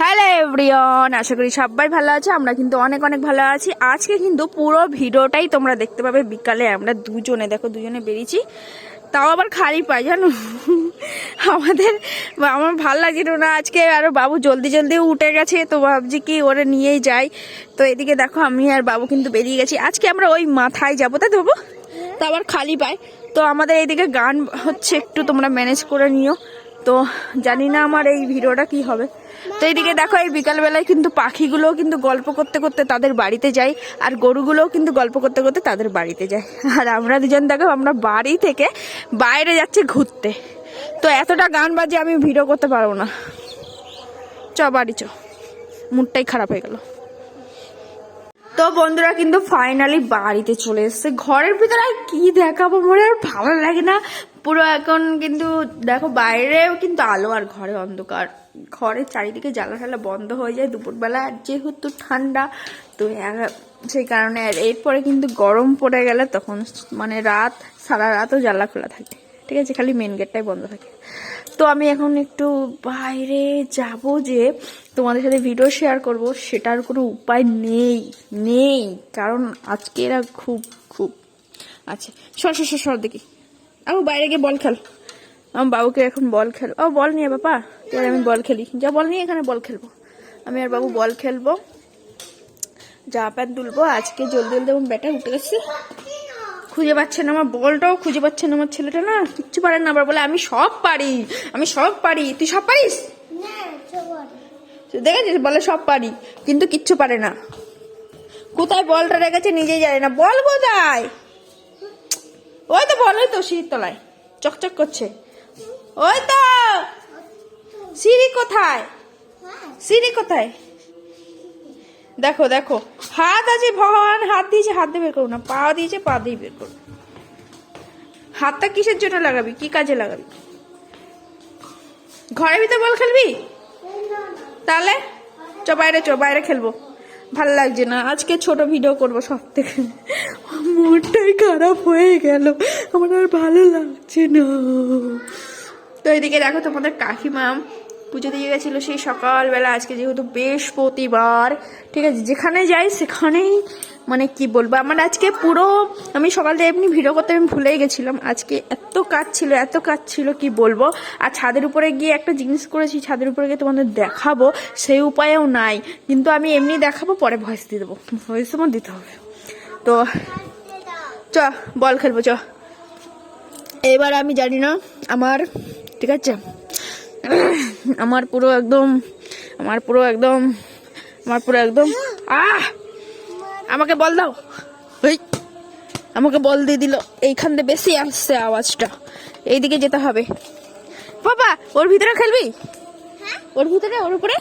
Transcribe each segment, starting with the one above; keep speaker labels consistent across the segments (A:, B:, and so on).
A: Hello everyone আশা করি সবাই ভালো আছে আমরা কিন্তু অনেক অনেক ভালো আছি। আজকে কিন্তু পুরো ভিডিওটাই তোমরা দেখতে পাবে বিকালে। আমরা দুজনে দেখো দুজনে বেরিয়েছি। তাও আবার খালি পাই জানো? আমাদের আমার ভালো লাগছিল না আজকে। আরও বাবু জলদি জলদি উঠে গেছে তো ভাবছি কি ওরা নিয়েই যাই। তো এদিকে দেখো আমি আর বাবু কিন্তু বেরিয়ে গেছি। আজকে আমরা ওই মাথায় যাব তাই তো বাবু? তো আবার খালি পাই তো আমাদের এইদিকে গান হচ্ছে একটু তোমরা ম্যানেজ করে নিও। তো জানি না আমার এই ভিডিওটা কি হবে। তো এইদিকে দেখো, এই বিকালবেলায় কিন্তু পাখিগুলোও কিন্তু গল্প করতে করতে তাদের বাড়িতে যায় আর গরুগুলোও কিন্তু গল্প করতে করতে তাদের বাড়িতে যায়। আর আমরা দুজন দেখো, আমরা বাড়ি থেকে বাইরে যাচ্ছি ঘুরতে। তো এতটা গান বাজে আমি ভিডিও করতে পারব না। চ, বাড়ি চ। মুডটাই খারাপ হয়ে গেল। তো বন্ধুরা কিন্তু ফাইনালি বাড়িতে চলে এসেছে। ঘরের ভিতরে আর কি দেখাবো, মনে আর ভালো লাগে না। পুরো এখন কিন্তু, দেখো বাইরেও কিন্তু আলো আর ঘরে অন্ধকার। ঘরের চারিদিকে জ্বালা ঠালা বন্ধ হয়ে যায়, দুপুরবেলা আর যেহেতু ঠান্ডা, তো সেই কারণে আর এরপরে কিন্তু গরম পড়ে গেলে তখন মানে রাত, সারা রাতও জ্বালা খোলা থাকে। ঠিক আছে, খালি মেন গেটটাই বন্ধ থাকে। তো আমি এখন একটু বাইরে যাব যে তোমাদের সাথে ভিডিও শেয়ার করব, সেটার কোনো উপায় নেই নেই। কারণ আজকে এরা খুব খুব। আচ্ছা সর সর সর দেখি আবু বাইরে গিয়ে বল খেল। আমার বাবুকে এখন বল খেল। ও, বল নিয়ে তুই আর আমি বল খেলি। যা বল নিয়ে এখানে বল খেলব। আমি আর বাবু বল খেলব। জামা প্যান্ট তুলবো আজকে জলদি জলদি আমার ব্যাটা উঠে গেছে। খুঁজে পাচ্ছে না আমার বলটাও। খুঁজে পাচ্ছে না আমার ছেলেটা না। কিচ্ছু পারে না আবার বলে, আমি সব পারি। আমি সব পারি। তুই সব পারিস? দেখেছিস? বলে, সব পারি। কিন্তু কিচ্ছু পারে না। কোথায় বলটা রেখেছে নিজেই জানে না। বল কোথায়? ওই তো বল তো সিঁড়ির তলায়। চকচক করছে। ওই তো! সিঁড়ি কোথায়? সিঁড়ি কোথায়? দেখো দেখো। হাত আছে, ভগবান হাত দিয়েছে, হাত দিয়ে বের করো না। পা দিয়েছে, পা দিয়ে বের করো। হাতটা কিসের জন্য লাগাবি? কি কাজে লাগাবি? ঘরের ভিতরে বল খেলবি? তাহলে? চ, বাইরে চ, বাইরে খেলব। ভালো লাগছে না। আজকে ছোট ভিডিও করব সব থেকে। মুডটাই খারাপ হয়ে গেল। আমার আর ভালো লাগছে না। তো এদিকে দেখো তোমাদের কাকিমা পুজো দিয়ে গেছিল সেই সকালবেলা। আজকে যেহেতু বৃহস্পতিবার, ঠিক আছে? যেখানে যাই সেখানেই মানে কি বলব? আমার আজকে পুরো, আমি সকাল এমনি ভিডিও করতে আমি ভুলেই গেছিলাম। আজকে এত কাজ ছিল, এত কাজ ছিল, কি বলব? আর ছাদের উপরে গিয়ে একটা জিনিস করেছি, ছাদের উপরে গিয়ে তোমাদের দেখাবো, সেই উপায়েও নাই। কিন্তু আমি এমনি দেখাবো, পরে ভয়েস দিয়ে দেবো। ভয়েস আমার দিতে হবে। তো চ বল খেলব চ। এবার আমি জানি না আমার ঠিক আছে? আমার পুরো একদম আমার পুরো একদম আমার পুরো একদম আহ! আমাকে বল দাও। ওই আমাকে বল দিয়ে দিল। এইখান থেকে বেশি আসছে আওয়াজটা। এইদিকে যেতে হবে। বাবা ওর ভিতরে খেলবি? ওর ভিতরে ওর উপরে?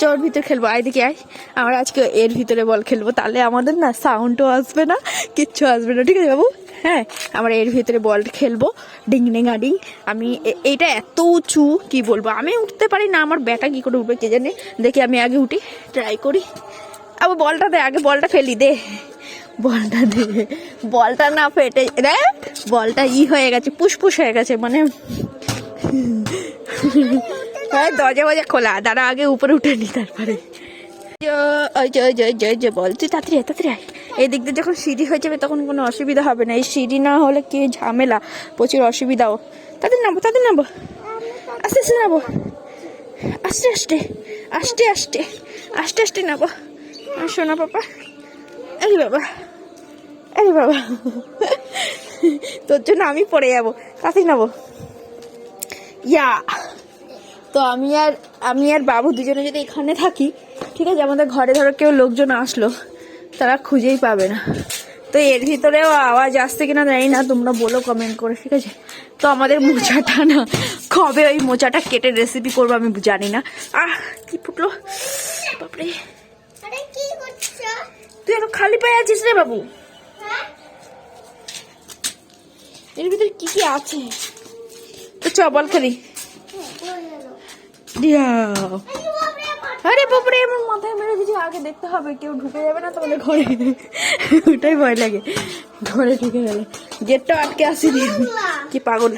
A: চ ওর ভিতরে খেলব। আইদিকে আয়, আমরা আজকে এর ভিতরে বল খেলব। তাহলে আমাদের না সাউন্ডও আসবে না, কিচ্ছু আসবে না। ঠিক আছে বাবু? হ্যাঁ আমরা এর ভিতরে বল খেলব। ডিং ডিং। আমি এইটা এত উঁচু, কি বলব? আমি উঠতে পারি না, আমার ব্যাটা কি করে উঠবে কে জানে? দেখি আমি আগে উঠি ট্রাই করি। আবার বলটা দে, আগে বলটা ফেলি, দে। বলটা দে, বলটা না ফেটে রে বলটা ই হয়ে গেছে পুষ্পুস হয়ে গেছে মানে হ্যাঁ দরজা বজা খোলা। দাঁড়া আগে উপরে উঠে নি তারপরে। জয়, ওই জয় জয় জয় বল। তুই তাড়াতাড়ি তাড়াতাড়ি। এই দিক দিয়ে যখন সিঁড়ি হয়ে যাবে তখন কোনো অসুবিধা হবে না। এই সিঁড়ি না হলে কি ঝামেলা? প্রচুর অসুবিধাও। তাদের নামবো তাদের নামবো আস্তে আস্তে নামবো আস্তে আস্তে। আস্তে আস্তে। আস্তে আস্তে নামবো শোনা পাপা। আরে বাবা। আরে বাবা। তোর জন্য আমি পড়ে যাব। তাড়াতাড়ি নামবো ইয়া। তো আমি আর আমি আর বাবু দুজনে যদি এখানে থাকি ঠিক আছে আমাদের ঘরে ধরো কেউ লোকজন আসলো তারা খুঁজেই পাবে না। তো এর ভিতরেও আওয়াজ আসছে কিনা জানি না তোমরা বলো কমেন্ট করে ঠিক আছে? তো আমাদের মোচাটা না কবে ওই মোচাটা কেটে রেসিপি করব আমি জানি না। আহ কি ফুটলো? বাপরে। তুই এখন খালি পায়ে আছিস রে বাবু? এর ভিতরে কি কি আছে? তো চ বল খেলি। আরে বাপরে আমার মাথায় মেরে দিয়েছি আগে দেখতে হবে, কেউ ঢুকে যাবে না তোমাদের ঘরে। ওটাই ভয় লাগে। ঘরে ঢুকে গেলে। গেটটা আটকে আসিনি কি পাগল।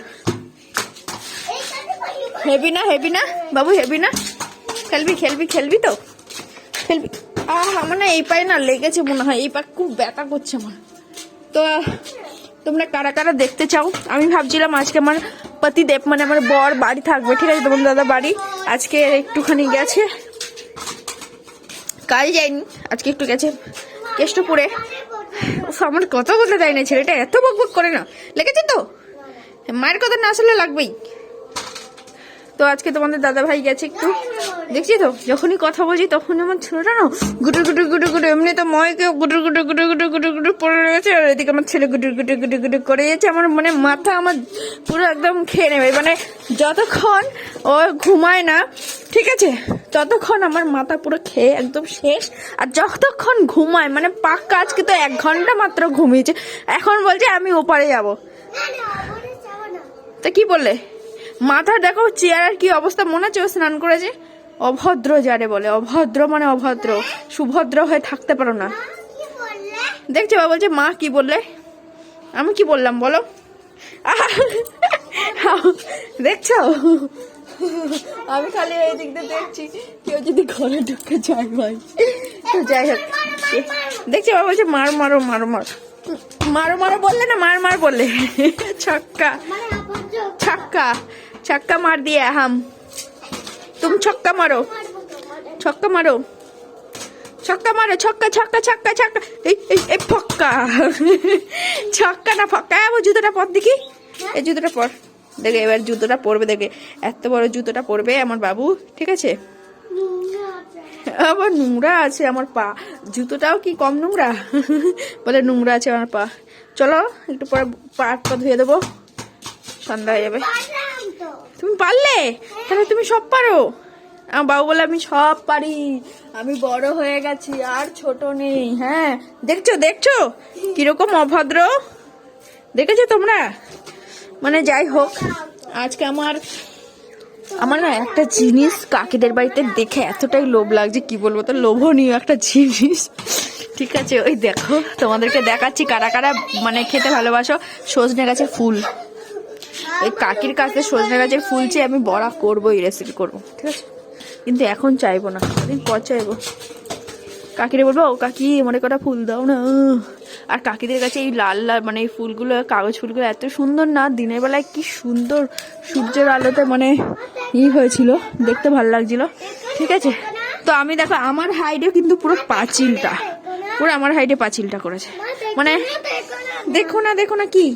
A: হেভি না হেভি না? বাবু হেভি না? খেলবি খেলবি খেলবি তো? খেলবি। আহ, আমার না এই পায়ে না লেগেছে মনে হয়। এই পা খুব ব্যথা করছে আমার। তো, তোমরা কারা কারা দেখতে চাও? আমি ভাবছিলাম আজকে আমার পতিদেব মানে আমার বর বাড়ি থাকবে, ঠিক আছে? তোমার দাদা বাড়ি। আজকে একটুখানি গেছে। কাল যায়নি আজকে একটু গেছে কেষ্টপুরে। আমার কথা বলতে দেয় না ছেলেটা, এত বক বক করে না। লেগেছে তো? মায়ের কথা না আসলে লাগবেই। তো আজকে তোমাদের দাদা ভাই গেছে একটু দেখছি তো যখনই কথা বলছি তখন আমার ছেলেটা না গুটুর গুটুর গুটুর গুটুর এমনি তো ময়কে গুটুর গুটুর গুটুর গুটুর গুটুর গুটুর পড়ে রয়েছে আর এদিকে আমার ছেলে গুটুর গুটুর গুটুর গুটুর করে যাচ্ছে আমার মানে মাথা আমার পুরো একদম খেয়ে নেবে মানে যতক্ষণ ও ঘুমায় না ঠিক আছে ততক্ষণ আমার মাথা পুরো খেয়ে একদম শেষ আর যতক্ষণ ঘুমায় মানে পাক্কা আজকে তো এক ঘণ্টা মাত্র ঘুমিয়েছে এখন বলছে আমি ওপারে যাব তা কি বললে মাথা দেখো চেয়ারের কি অবস্থা? মনে হচ্ছে স্নান করেছে। অভদ্র যারে বলে অভদ্র মানে অভদ্র। সুভদ্র হয়ে থাকতে পারো না। দেখছ বাবা বলছে মা কি বললে? আমি কি বললাম বলো! দেখছ? আমি খালি এই দিক দিয়ে দেখছি কেউ যদি ঘরে ঢুকে যায় ভাই। তো যাই হোক। দেখছি বাবা বলছে মার মারো মারো মারো। মারো মারো বললে না মার মার বললে। ছক্কা।
B: মানে অভদ্র।
A: छक्का छक्का मार दिया हम तुम छक्का मारो
B: মারবো তোমাদের
A: छक्का मारो छक्का मारो छक्का छक्का छक्का छक्का এই এই এই ফক্কা ছক্কা না ফক্কা ও জুতোটা পর দেখি এই জুতোটা পর দেখে এবার জুতোটা পরবে দেখে এত বড় জুতোটা পরবে আমার বাবু ঠিক আছে
B: নোংরা আছে।
A: আবার নোংরা আছে আমার পা জুতোটাও কি কম নোংরা বলে নোংরা আছে আমার পা চলো একটু পরে পা হাত পা ধুয়ে দেবো সন্ধ্যা হয়ে যাবে
B: পারলাম তো
A: তুমি পারলে? তাহলে তুমি সব পারো। আমার বাবু বলে, আমি সব পারি। আমি বড় হয়ে গেছি, আর ছোট নেই। হ্যাঁ দেখছ দেখছ? কীরকম অভদ্র। দেখেছ তোমরা? মানে যাই হোক, আজকে আমার আমার না একটা জিনিস কাকিদের বাড়িতে দেখে এতটাই লোভ লাগছে, কি বলব তো, লোভনীয় একটা জিনিস। ঠিক আছে, ওই দেখো, তোমাদেরকে দেখাচ্ছি কারা কারা মানে খেতে ভালোবাসো। সজনে গাছের ফুল। এই কাকির কাছে সজনে গাছের ফুল চেয়ে আমি বড়া করব, এই রেসিপি করব, ঠিক আছে? কিন্তু এখন চাইব না দিন পর চাইব। কাকিরে বলব, ও কাকি, মনে কটা ফুল দাও না। আর কাকিদের কাছে এই লাল লাল মানে এই ফুলগুলো, কাগজ ফুলগুলো এত সুন্দর না, দিনের বেলায় কি সুন্দর সূর্যের আলোতে মানে ই হয়েছিল, দেখতে ভালো লাগছিল, ঠিক আছে? তো আমি দেখো, আমার হাইডে কিন্তু পুরো পাঁচিলটা, পুরো আমার হাইডে পাঁচিলটা করেছে। মানে দেখো না দেখো না কি?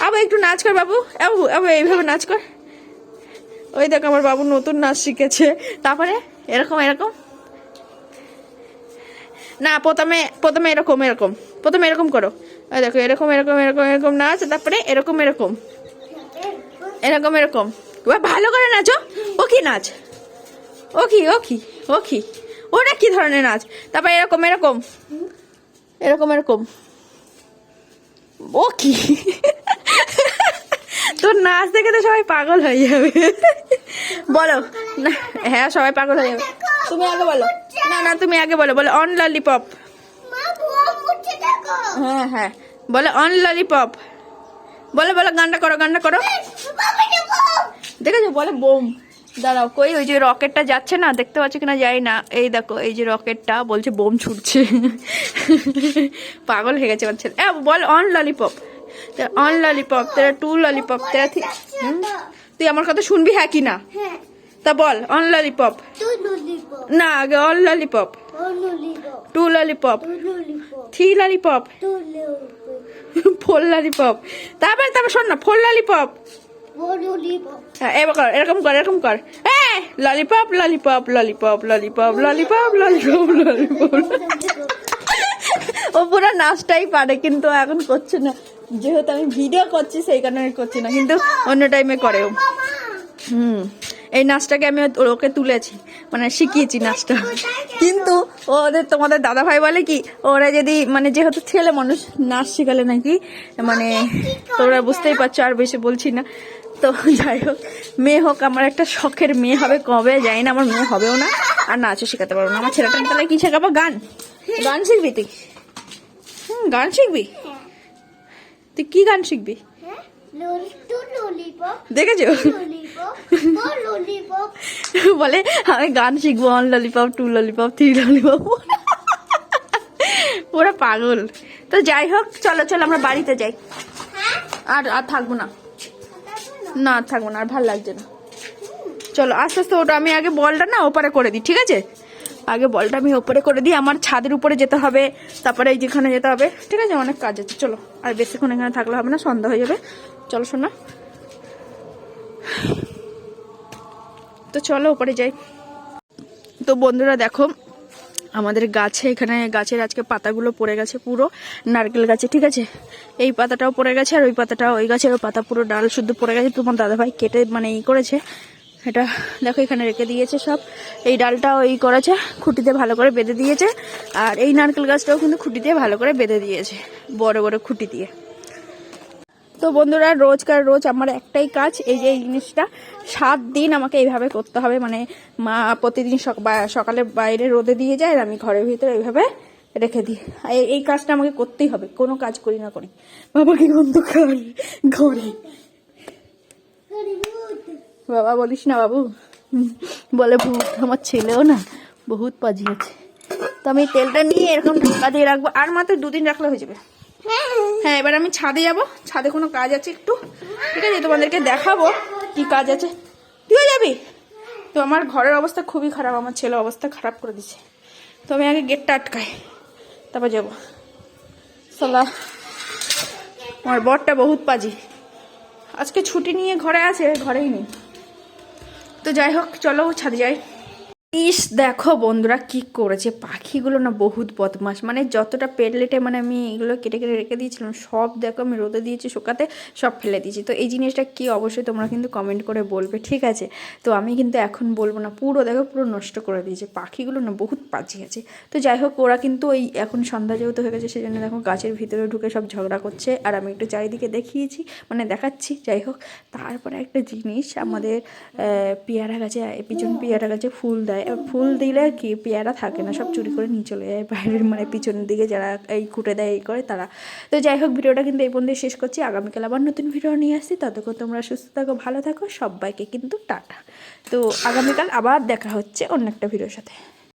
A: আবার একটু নাচ কর বাবু। আবু আবু, এইভাবে নাচ কর। ওই দেখো আমার বাবু নতুন নাচ শিখেছে। তারপরে? এরকম এরকম? না, প্রথমে প্রথমে এরকম এরকম। প্রথমে এরকম করো। ওই দেখো, এরকম এরকম এরকম এরকম নাচ, তারপরে এরকম এরকম। এরকম এরকম। ভালো করে নাচো। ও কি নাচ? ও কি ও কি ও কি? ওটা কি ধরনের নাচ? তারপরে এরকম এরকম। এরকম এরকম। ও কি? তোর নাচ দেখে তো সবাই পাগল হয়ে যাবে। বলো। হ্যাঁ সবাই পাগল হয়ে যাবে। তুমি আগে বলো। না না তুমি আগে বলো। বলো অন ললিপপ। হ্যাঁ হ্যাঁ। বলো অন ললিপপ। বলো বলো গানটা করো গানটা করো। দেখেছ? বলে বোম। দাঁড়াও কই? ওই যে রকেটটা যাচ্ছে না? দেখতে পাচ্ছ কিনা? যাই না। এই দেখো এই যে রকেটটা বলছে বোম ছুটছে। পাগল হয়ে গেছে আমার ছেলে। বল অন ললিপপ। অন ললিপপ তেরা টু ললিপপ তেরা থ্রি হুম? তুই আমার কথা শুনবি হ্যাঁ কি না?
B: হ্যাঁ।
A: তা বল অন ললিপপ না আগে
B: one lollipop
A: two lollipop
B: three lollipop
A: four lollipop তারপরে তারপর শোন না ফোর ললিপপ হ্যাঁ, এবার কর এরকম কর এরকম কর। হ্যাঁ lollipop lollipop lollipop lollipop lollipop lollipop lollipop ও পুরো নাচটাই পারে কিন্তু এখন করছে না। যেহেতু আমি ভিডিও করছি, সেই কারণে করছি না, কিন্তু অন্য টাইমে করে ও। হুম, এই নাচটাকে আমি ওকে তুলেছি মানে শিখিয়েছি নাচটা। কিন্তু ওদের তোমাদের দাদা ভাই বলে কি, ওরা যদি মানে যেহেতু ছেলে মানুষ, নাচ শেখালে নাকি মানে তোমরা বুঝতেই পারছ, আর বেশি বলছি না। তো যাই হোক, মেয়ে হোক, আমার একটা শখের মেয়ে হবে, কবে যাই না, আমার মেয়ে হবেও না, আর নাচও শেখাতে পারব না। আমার ছেলেটা তাহলে কি শেখাবো? গান। গান শিখবি তুই? হুম, গান শিখবি? তুই কি গান শিখবি?
B: হ্যাঁ?
A: দেখেছ? বলে আমি গান শিখব one lollipop two lollipop three lollipop পুরো পাগল। তো যাই হোক চলো চলো আমরা বাড়িতে যাই। আর আর থাকব না। না? আর থাকব না আর ভালো লাগছে না। চলো আস্তে আস্তে ওটা আমি আগে বলটা না ওপারে করে দিই ঠিক আছে? আগে বলটা আমি ওপরে করে দিই, আমার ছাদের উপরে যেতে হবে, তারপরে এই যেখানে যেতে হবে, ঠিক আছে? অনেক কাজ আছে, চলো। আর বেশিক্ষণ এখানে থাকলে হবে না, সন্ধ্যা হয়ে যাবে। চলো শোনা তো চলো, ওপরে যাই। তো বন্ধুরা, দেখো, আমাদের গাছে এখানে, গাছের আজকে পাতাগুলো পড়ে গেছে পুরো, নারকেল গাছে, ঠিক আছে? এই পাতাটাও পড়ে গেছে, আর ওই পাতাটাও, ওই গাছের পাতা পুরো ডাল শুদ্ধ পড়ে গেছে। তোমার দাদাভাই কেটে মানে ই করেছে। এটা দেখো, এখানে রেখে দিয়েছে সব। এই ডালটাও এই করেছে, খুঁটিতে ভালো করে বেঁধে দিয়েছে। আর এই নারকেল গাছটাও কিন্তু খুঁটিতে ভালো করে বেঁধে দিয়েছে, বড় বড় খুঁটি দিয়ে। তো বন্ধুরা, রোজকার রোজ আমার একটাই কাজ, এই যে এই জিনিসটা। সাত দিন আমাকে এইভাবে করতে হবে মানে মা প্রতিদিন সকালে বাইরে রোদে দিয়ে যায় আর আমি ঘরের ভিতরে এইভাবে রেখে দিই। এই- কাজটা আমাকে করতেই হবে, কোনো কাজ করি না করি। বাবা কি অন্ধকার ঘরে। বাবা বলিস না বাবু। বলে ভূত আমার ছেলেও না বহুত পাজিয়েছে তো আমি তেলটা নিয়ে এরকম ঢাকা দিয়ে রাখব। আর মাত্র দুদিন রাখলে হয়ে যাবে। হ্যাঁ এবার আমি ছাদে যাব। ছাদে কোনো কাজ আছে একটু? ঠিক আছে, তোমাদেরকে দেখাবো কি কাজ আছে। তুইও যাবি? তো আমার ঘরের অবস্থা খুবই খারাপ, আমার ছেলে অবস্থা খারাপ করে দিছে। তো আমি আগে গেটটা আটকাই, তারপর যাব। সালা, আমার বরটা বহুত পাজি। আজকে ছুটি নিয়ে ঘরে আছে, ঘরেই নেই। তো যাই হোক চলো ছাদে যাই। ইস, দেখো বন্ধুরা কি করেছে। পাখিগুলো না বহুত বদমাস মানে যতটা পেটলেটে মানে আমি এগুলো কেটে কেটে রেখে দিয়েছিলাম, সব দেখো আমি রোদে দিয়েছি, শুকাতে সব ফেলে দিয়েছি। তো এই জিনিসটা কি অবশ্যই তোমরা কিন্তু কমেন্ট করে বলবে, ঠিক আছে? তো আমি কিন্তু এখন বলব না, পুরো দেখো, পুরো নষ্ট করে দিয়েছে। পাখিগুলো না বহুত পাজি আছে তো যাই হোক, ওরা কিন্তু ওই এখন সন্ধ্যা যেহেতু হয়ে গেছে, সেজন্য দেখো গাছের ভিতরে ঢুকে সব ঝগড়া করছে। আর আমি একটু চারিদিকে দেখিয়েছি মানে দেখাচ্ছি, যাই হোক। তারপরে একটা জিনিস আমাদের পেয়ারা গাছে, পিছন পেয়ারা গাছে ফুল দেয়। আর ফুল দিলে কি পেয়ারা থাকে না, সব চুরি করে নিয়ে চলে যায়। বাইরের মানে পিছনের দিকে যারা এই কুটে দেয়, এই করে তারা। তো যাই হোক, ভিডিওটা কিন্তু এই পর্যন্ত শেষ করছি। আগামীকাল আবার নতুন ভিডিও নিয়ে আসছি। ততক্ষণ তোমরা সুস্থ থাকো, ভালো থাকো, সবাইকে কিন্তু টাটা। তো আগামীকাল আবার দেখা হচ্ছে অন্য একটা ভিডিওর সাথে।